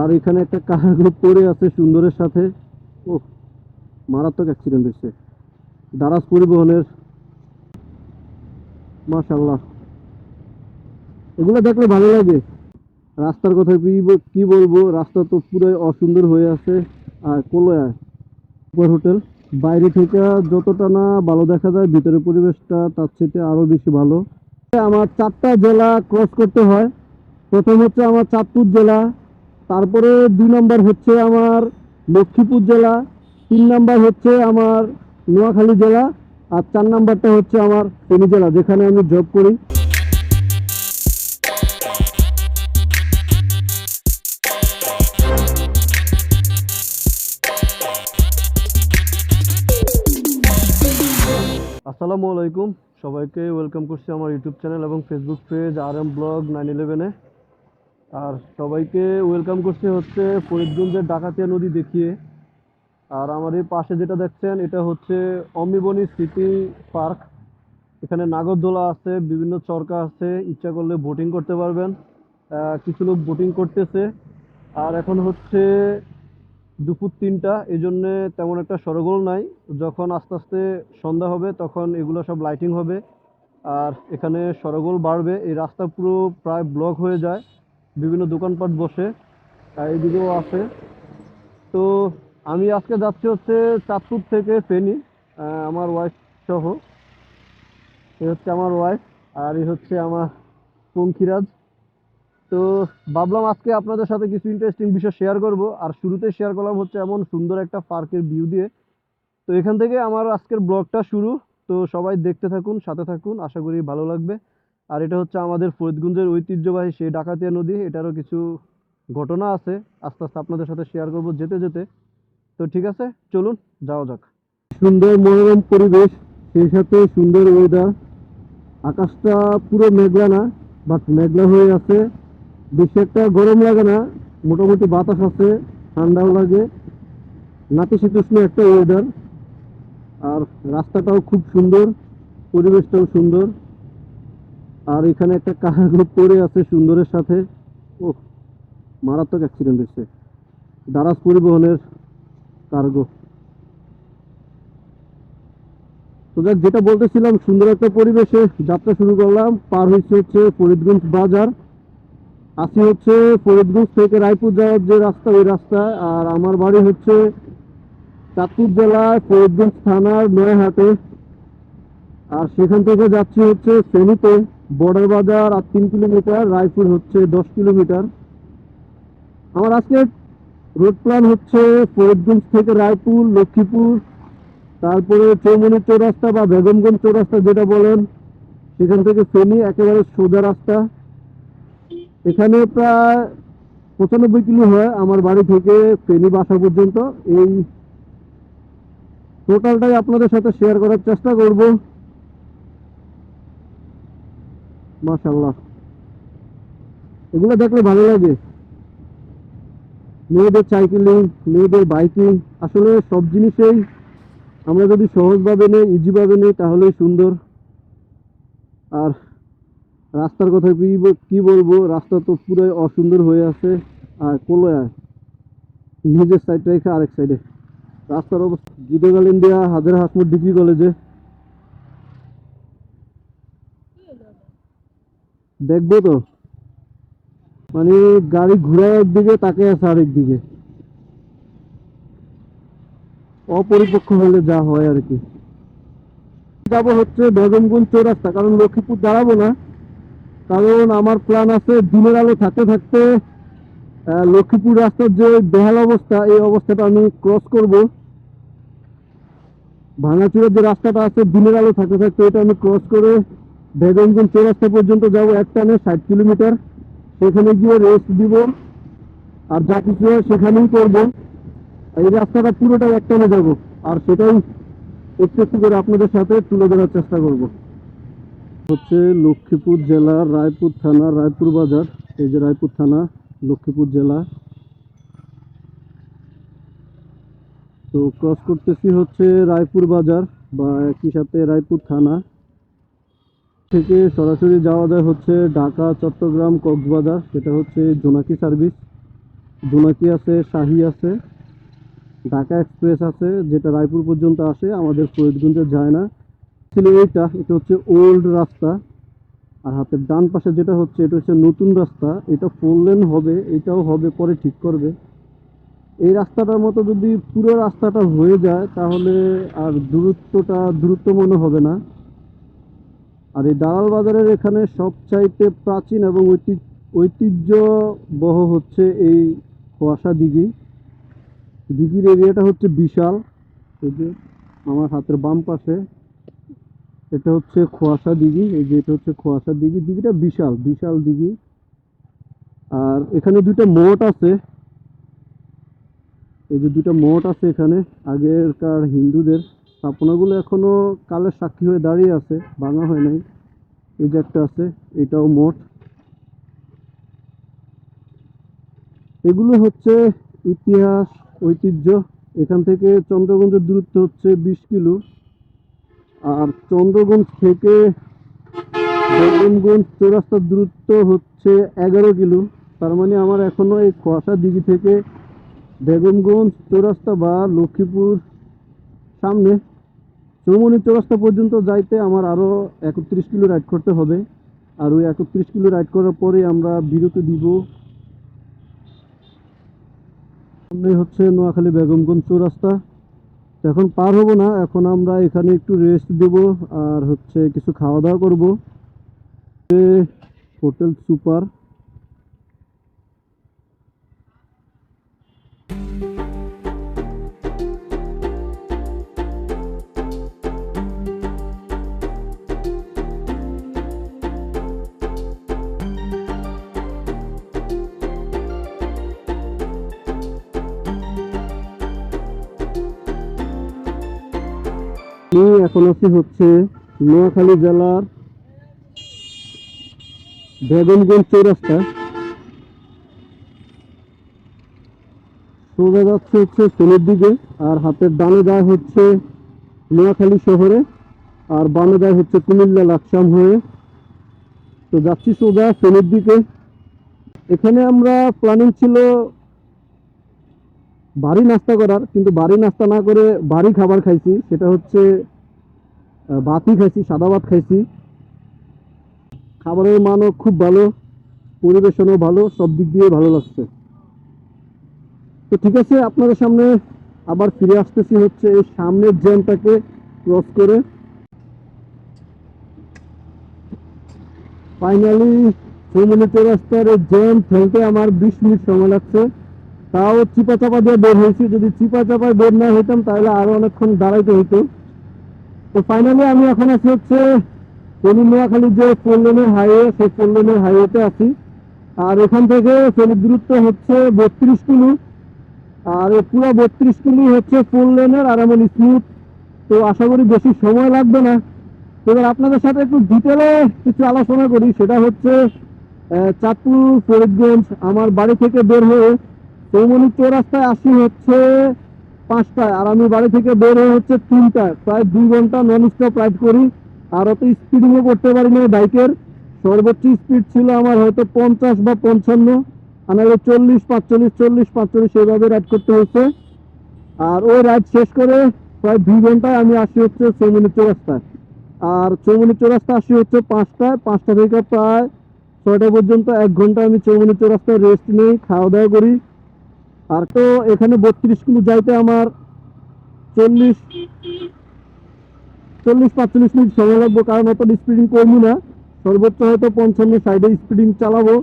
আর এখানে একটা কার্গো পড়ে আছে সুন্দরের সাথে। ও মারাত্মক অ্যাক্সিডেন্ট হয়েছে। দারাজ পরিবহনের। মাশাল্লাহ এগুলো দেখলে ভালো লাগে। রাস্তার কথা কি বলব? রাস্তা তো পুরো অসুন্দর হয়ে আছে। আর কোলোয়া। Super hotel. বাইরে থেকে যতটা না ভালো দেখা যায়, ভিতরের পরিবেশটা তার থেকে আরও বেশি ভালো। আমার চারটা জেলা ক্রস করতে হয়। প্রথম হচ্ছে আমার চাঁদপুর জেলা। তারপরে দুই নম্বর হচ্ছে আমার লক্ষ্মীপুর জেলা, তিন নম্বর হচ্ছে আমার নোয়াখালী জেলা, আর চার নাম্বারটা হচ্ছে আমার ফেনী জেলা, যেখানে আমি জব করি। আসসালামু আলাইকুম, সবাইকে ওয়েলকাম করছি আমার ইউটিউব চ্যানেল এবং ফেসবুক পেজ আর এম ব্লগ নাইন ইলেভেনে আর সবাইকে ওয়েলকাম করছি হচ্ছে ফরিদগঞ্জের ডাকাতিয়া নদী দেখিয়ে। আর আমার এই পাশে যেটা দেখছেন, এটা হচ্ছে অম্বিবনী স্মৃতি পার্ক। এখানে নাগরদোলা আছে, বিভিন্ন চরকা আছে, ইচ্ছা করলে বোটিং করতে পারবেন। কিছু লোক বোটিং করতেছে। আর এখন হচ্ছে দুপুর তিনটা এই জন্যে তেমন একটা সরগোল নাই। যখন আস্তে আস্তে সন্ধ্যা হবে, তখন এগুলো সব লাইটিং হবে। আর এখানে সরগোল বাড়বে। এই রাস্তা পুরো প্রায় ব্লক হয়ে যায়। বিভিন্ন দোকানপাট বসে আর এইদিকেও আছে। তো আমি আজকে যাচ্ছি হচ্ছে চাঁদপুর থেকে ফেনী আমার ওয়াইফ সহ। এই হচ্ছে আমার ওয়াইফ আর এই হচ্ছে আমার পঙ্খিরাজ। তো ভাবলাম আজকে আপনাদের সাথে কিছু ইন্টারেস্টিং বিষয় শেয়ার করব আর শুরুতে শেয়ার করলাম হচ্ছে এমন সুন্দর একটা পার্কের ভিউ দিয়ে। তো এখান থেকে আমার আজকের ব্লগটা শুরু। তো সবাই দেখতে থাকুন, সাথে থাকুন, আশা করি ভালো লাগবে। আর এটা হচ্ছে আমাদের ফরিদগঞ্জের ঐতিহ্যবাহী সেই ডাকাতিয়া নদী। এটারও কিছু ঘটনা আছে। আস্তে আস্তে আপনাদের সাথে শেয়ার করব যেতে যেতে। তো ঠিক আছে, চলুন, যাওয়া যাক। সুন্দর মনোরম পরিবেশ, সেই সাথে সুন্দর ওয়েদার আকাশটা পুরো মেঘলা না বাট মেঘলা হয়ে আছে। বেশি একটা গরম লাগে না, মোটামুটি বাতাস আছে, ঠান্ডাও লাগে। নাতিশীতোষ্ণ একটা ওয়েদার আর রাস্তাটাও খুব সুন্দর, পরিবেশটাও সুন্দর। আর এখানে একটা কার্গো পড়ে আছে সুন্দরের সাথে। ও মারাত্মক অ্যাক্সিডেন্ট হয়েছে। দারাজ পরিবহনের কার্গো তো যাক, যেটা বলতেছিলাম, সুন্দর একটা পরিবেশে যাত্রা শুরু করলাম। পার হয়েছে হচ্ছে ফরিদগঞ্জ বাজার। আসি হচ্ছে ফরিদগঞ্জ থেকে রায়পুর যাওয়ার যে রাস্তা, ওই রাস্তা আর আমার বাড়ি হচ্ছে চাঁদপুর জেলার ফরিদগঞ্জ থানার নয়াহাটে। আর সেখান থেকে যাচ্ছি হচ্ছে ফেনীতে। বর্ডার বাজার আর তিন কিলোমিটার, রায়পুর হচ্ছে দশ কিলোমিটার। আমার আজকে রোড প্ল্যান হচ্ছে ফরিদগঞ্জ থেকে রায়পুর, লক্ষ্মীপুর, তারপরে চৌমনি চৌরাস্তা বা বেগমগঞ্জ চৌরাস্তা যেটা বলেন, সেখান থেকে ফেনী, একেবারে সোজা রাস্তা। এখানে প্রায় পঁচানব্বই কিলো হয় আমার বাড়ি থেকে ফেনী বাসা পর্যন্ত। এই টোটালটাই আপনাদের সাথে শেয়ার করার চেষ্টা করব। মাশাল্লাহ এগুলো দেখলে ভালো লাগে। মেয়েদের সাইকেলিং মেয়েদের বাইকিং আসলে সব জিনিসেই আমরা যদি সহজভাবে নেই ইজিভাবে নেই, তাহলেই সুন্দর। আর রাস্তার কথা কি কি বলব, রাস্তা তো পুরো অসুন্দর হয়ে আছে, আর কোলোয়া নিজের সাইড রেখে আরেক সাইডে রাস্তার অবস্থা গীতগাল ইন্ডিয়া হাজার হাসমুর ডিগ্রি কলেজে দেখব তো। মানে গাড়ি ঘুরায় একদিকে তাকে আছে আরেকদিকে। অপরিপক্ষ হলে যা হয় আর কি। যাব হচ্ছে বেগমগঞ্জ চৌরাস্তা, কারণ লক্ষ্মীপুর দাঁড়াবো না। কারণ আমার প্ল্যান আছে দিনের আলো থাকতে থাকতে লক্ষ্মীপুর রাস্তার যে বেহাল অবস্থা, এই অবস্থাটা আমি ক্রস করব। ভাঙাচুরের যে রাস্তাটা আছে, দিনের আলো থাকতে থাকতে এটা আমি ক্রস করে বেগমগঞ্জ চৌরাস্তা পর্যন্ত যাব এক টানে, ষাট কিলোমিটার। সেখানে গিয়ে রেস্ট দিব। আর যা কিছু সেখানেই করব। এই রাস্তাটা পুরোটাই একটানে যাব। আর সেটাই একটু একটু করে আপনাদের সাথে তুলে ধরার চেষ্টা করব। হচ্ছে লক্ষ্মীপুর জেলার রায়পুর থানা, রায়পুর বাজার। এই যে রায়পুর থানা, লক্ষ্মীপুর জেলা। তো ক্রস করতেছি হচ্ছে রায়পুর বাজার বা একই সাথে রায়পুর থানা। থেকে সরাসরি যাওয়া যায় হচ্ছে ঢাকা, চট্টগ্রাম, কক্সবাজার। সেটা হচ্ছে জোনাকি সার্ভিস। জোনাকি আছে, শাহি আছে, ঢাকা এক্সপ্রেস আছে, যেটা রায়পুর পর্যন্ত আসে, আমাদের ফরিদগঞ্জে যায় না। ছিল এইটা এটা হচ্ছে ওল্ড রাস্তা। আর হাতের ডান পাশে যেটা হচ্ছে, এটা হচ্ছে নতুন রাস্তা। এটা ফোর হবে, এটাও হবে, পরে ঠিক করবে। এই রাস্তাটার মতো যদি পুরো রাস্তাটা হয়ে যায়, তাহলে আর দূরত্বটা, দূরত্ব মনে হবে না। আর এই দালাল বাজারের এখানে সবচাইতে প্রাচীন এবং ঐতি- ঐতিহ্যবহ হচ্ছে এই খোয়াশা দিঘি। দিঘির এরিয়াটা হচ্ছে বিশাল। এই যে আমার হাতের বাম পাশে এটা হচ্ছে খোয়াশা দিঘি। এই যে এটা হচ্ছে খোয়াশা দিঘি। দিঘিটা বিশাল বিশাল দিঘি। আর এখানে দুইটা মোট আছে। এই যে দুইটা মোট আছে এখানে আগেরকার হিন্দুদের। স্থাপনাগুলো এখনও কালের সাক্ষী হয়ে দাঁড়িয়ে আছে, ভাঙা হয় নাই। এই যে একটা আছে, এটাও মোট। এগুলো হচ্ছে ইতিহাস, ঐতিহ্য। এখান থেকে চন্দ্রগঞ্জের দূরত্ব হচ্ছে বিশ কিলো। আর চন্দ্রগঞ্জ থেকে বেগমগঞ্জ চৌরাস্তার দূরত্ব হচ্ছে এগারো কিলো। তার মানে আমার এখনও এই খোয়াশা দিঘি থেকে বেগমগঞ্জ চৌরাস্তা বা লক্ষ্মীপুর সামনে চৌমনি চৌরাস্তা পর্যন্ত যাইতে আমার আরও একত্রিশ কিলো রাইড করতে হবে। আর ওই একত্রিশ কিলো রাইড করার পরে আমরা বিরতি দিব। সামনে হচ্ছে নোয়াখালী বেগমগঞ্জ চৌরাস্তা। এখন পার হব না, এখন আমরা এখানে একটু রেস্ট দেব আর হচ্ছে কিছু খাওয়া দাওয়া করব হোটেল সুপার। আমি এখন আছি হচ্ছে নোয়াখালী জেলার বেগমগঞ্জ চৌরাস্তা। সোজা যাচ্ছে হচ্ছে ফেনের দিকে আর হাতের ডানে যায় হচ্ছে নোয়াখালী শহরে আর বামে যায় হচ্ছে কুমিল্লা লাকসাম হয়ে। তো যাচ্ছি সোজা ফেনের দিকে। এখানে আমরা প্ল্যানিং ছিল বাড়ি নাস্তা করার, কিন্তু বাড়ি নাস্তা না করে বাড়ি খাবার খাইছি, সেটা হচ্ছে ভাতই খাইছি, সাদা ভাত খাইছি। খাবারের মানও খুব ভালো, পরিবেশনও ভালো, সব দিক দিয়ে ভালো লাগছে। তো ঠিক আছে, আপনাদের সামনে আবার ফিরে আসতেছি হচ্ছে এই সামনের জ্যামটাকে ক্রস করে। ফাইনালি চৌমনি চৌরাস্তার এই জ্যাম ফেলতে আমার বিশ মিনিট সময় লাগছে। তাও চিপা চাপা দিয়ে বের হয়েছি। যদি চিপা চাপায় বের না হইতাম, তাহলে আরও অনেকক্ষণ দাঁড়াইতে হতো তো ফাইনালি আমি এখন আছি হচ্ছে ফেনী যে ফোর লেনের হাইওয়ে সেই ফোর লেনের হাইওয়েতে আছি। আর এখান থেকে ফেনীর দূরত্ব হচ্ছে বত্রিশ কিলো আর পুরো বত্রিশ কিলো হচ্ছে ফোর লেনের আর এমন স্মুথ তো আশা করি বেশি সময় লাগবে না। এবার আপনাদের সাথে একটু ডিটেলে কিছু আলোচনা করি। সেটা হচ্ছে চাঁদপুর, ফরিদগঞ্জ, আমার বাড়ি থেকে বের হয়ে চৌমনি চৌরাস্তায় আসি হচ্ছে পাঁচটায় আর আমি বাড়ি থেকে বের হয়ে হচ্ছে তিনটায়। প্রায় দুই ঘণ্টা নন স্টপ রাইড করি। আর অত স্পিডিংও করতে পারি না বাইকের। সর্বোচ্চ স্পিড ছিল আমার হয়তো পঞ্চাশ বা পঞ্চান্ন। আমার চল্লিশ, পাঁচচল্লিশ চল্লিশ, পাঁচচল্লিশ এইভাবে রাইড করতে হয়েছে। আর ওই রাইড শেষ করে প্রায় দুই ঘন্টায় আমি আসি হচ্ছে চৌমনি চৌরাস্তায়। আর চৌমনি চৌরাস্তা আসি হচ্ছে পাঁচটায়। পাঁচটা থেকে প্রায় ছয়টা পর্যন্ত এক ঘণ্টা আমি চৌমনি চৌরাস্তায় রেস্ট নিই খাওয়া দাওয়া করি। আর তো এখানে বত্রিশ কিলো যাইতে আমার চল্লিশ চল্লিশ পাঁচচল্লিশ মিনিট সময় লাগবে, কারণ অত স্পিডিং করব না। সর্বোচ্চ হয়তো পঞ্চান্ন সাইডে স্পিডিং চালাবো,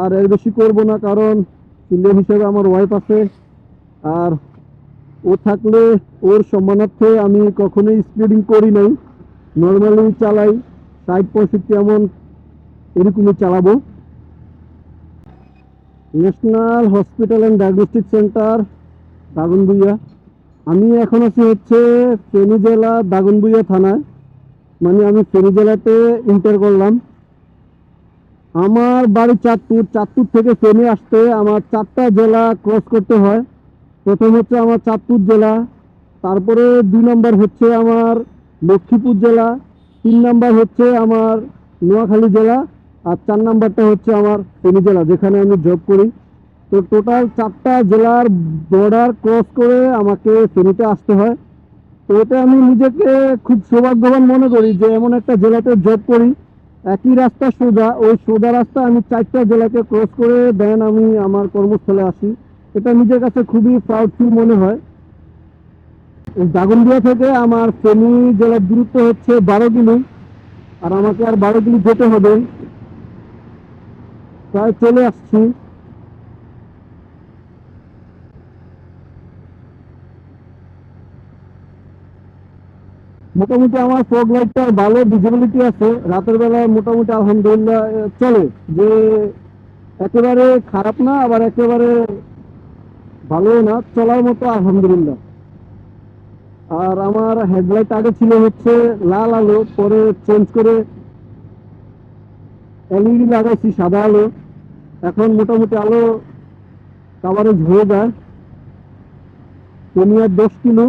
আর এর বেশি করব না, কারণ সিনিয়র হিসেবে আমার ওয়াইফ আছে। আর ও থাকলে ওর সম্মানার্থে আমি কখনোই স্পিডিং করি নাই। নর্মালি চালাই, ষাট পঁয়ষট্টি এমন এরকমই চালাবো। National hospital and diagnostic centre, Daganbhuiyan. আমি এখন আছি হচ্ছে ফেনী জেলা, দাগনভূঞা থানায়। মানে আমি ফেনী জেলাতে ইন্টার করলাম। আমার বাড়ি চাঁদপুর। চাঁদপুর থেকে ফেনী আসতে আমার চারটা জেলা ক্রস করতে হয়। প্রথম হচ্ছে আমার চাঁদপুর জেলা, তারপরে দুই নম্বর হচ্ছে আমার লক্ষ্মীপুর জেলা, তিন নম্বর হচ্ছে আমার নোয়াখালী জেলা আর চার নাম্বারটা হচ্ছে আমার ফেনী জেলা, যেখানে আমি জব করি। তো টোটাল চারটা জেলার বর্ডার ক্রস করে আমাকে ফেরিতে আসতে হয়। তো এটা আমি নিজেকে খুব সৌভাগ্যবান মনে করি যে এমন একটা জেলাতে জব করি। একই রাস্তা সোজা, ওই সোজা রাস্তা আমি চারটা জেলাকে ক্রস করে দেন আমি আমার কর্মস্থলে আসি। এটা নিজের কাছে খুবই প্রাউড ফিল মনে হয়। দাগনদিয়া থেকে আমার ফেনী জেলার দূরত্ব হচ্ছে বারো কিলো আর আমাকে আর বারো কিলো যেতে হবে। প্রায় চলে আসছি। মোটামুটি আমার ফগ লাইটটা ভালো ভিজিবিলিটি আছে। রাতের বেলায় মোটামুটি আলহামদুলিল্লাহ চলে। যে একেবারে খারাপ না, আবার একেবারে ভালো না, চলার মতো আলহামদুলিল্লাহ। আর আমার হেডলাইট আগে ছিল হচ্ছে লাল আলো, পরে চেঞ্জ করে এলইডি লাগাইছি সাদা আলো। এখন মোটামুটি আলো কাভারেজ হয়ে যায়। আর দশ কিলো।